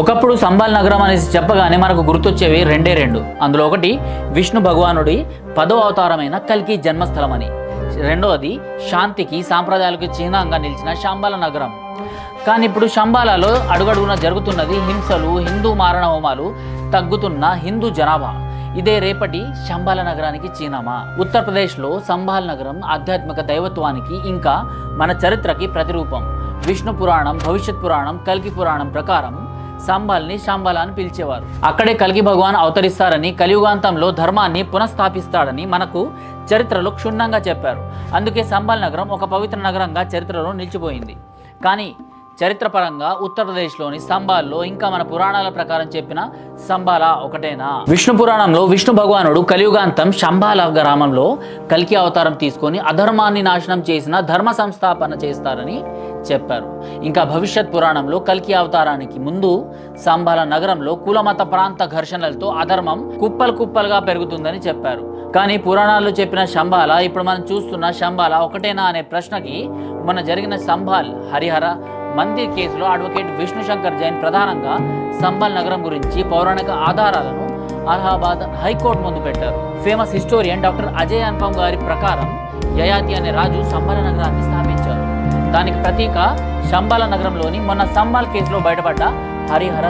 ఒకప్పుడు సంబాల్ నగరం అనేసి చెప్పగానే మనకు గుర్తొచ్చేవి రెండే రెండు. అందులో ఒకటి విష్ణు భగవానుడి పదో అవతారమైన కల్కి జన్మస్థలం అని రెండవది శాంతికి సాంప్రదాయాలకు చిహ్నంగా నిలిచిన శాంబాల నగరం. కానీ ఇప్పుడు శంబాలలో అడుగడుగున జరుగుతున్నది హింసలు హిందూ మారణ హోమాలు తగ్గుతున్న హిందూ జనాభా. ఇదే రేపటి శంబాల నగరానికి చిహ్నమా? ఉత్తరప్రదేశ్లో సంబాల్ నగరం ఆధ్యాత్మిక దైవత్వానికి ఇంకా మన చరిత్రకి ప్రతిరూపం. విష్ణు పురాణం భవిష్యత్ పురాణం కల్కి పురాణం ప్రకారం సంబాల్ని శాంబాల అని పిలిచేవారు. అక్కడే కల్కి భగవాన్ అవతరిస్తారని కలియుగాంతంలో ధర్మాన్ని పునఃస్థాపిస్తాడని మనకు చరిత్రలో క్షుణ్ణంగా చెప్పారు. అందుకే సంబాల్ నగరం ఒక పవిత్ర నగరంగా చరిత్రలో నిలిచిపోయింది. కానీ చరిత్రపరంగా ఉత్తరప్రదేశ్లోని సంబాల్లో ఇంకా మన పురాణాల ప్రకారం చెప్పిన సంబాల ఒకటేనా? విష్ణు పురాణంలో విష్ణు భగవానుడు కలియుగాంతం శంబాల గ్రామంలో కల్కి అవతారం తీసుకొని అధర్మాన్ని నాశనం చేసిన ధర్మ సంస్థాపన చేస్తారని చెప్పారు. ఇంకా భవిష్యత్ పురాణంలో కల్కి అవతారానికి ముందు సంబాల నగరంలో కులమత ప్రాంత ఘర్షణలతో అధర్మం కుప్పలు కుప్పలుగా పెరుగుతుందని చెప్పారు. కానీ పురాణాల్లో చెప్పిన శంబాల ఇప్పుడు మనం చూస్తున్న శంబాల ఒకటేనా అనే ప్రశ్నకి మొన్న జరిగిన సంభాల్ హరిహర మందిర్ కేసులో అడ్వకేట్ విష్ణు శంకర్ జైన్ ప్రధానంగా సంబాల్ నగరం గురించి పౌరాణిక ఆధారాలను అలహాబాద్ హైకోర్టు ముందు పెట్టారు. Famous historian doctor Ajay Anupam గారి ప్రకారం యయాతి అనే రాజు సంబాల నగరాన్ని స్థాపించారు. దానికి ప్రతీక శంబాల నగరంలోని మొన్న సంబాల్ కేసులో బయటపడ్డ హరిహర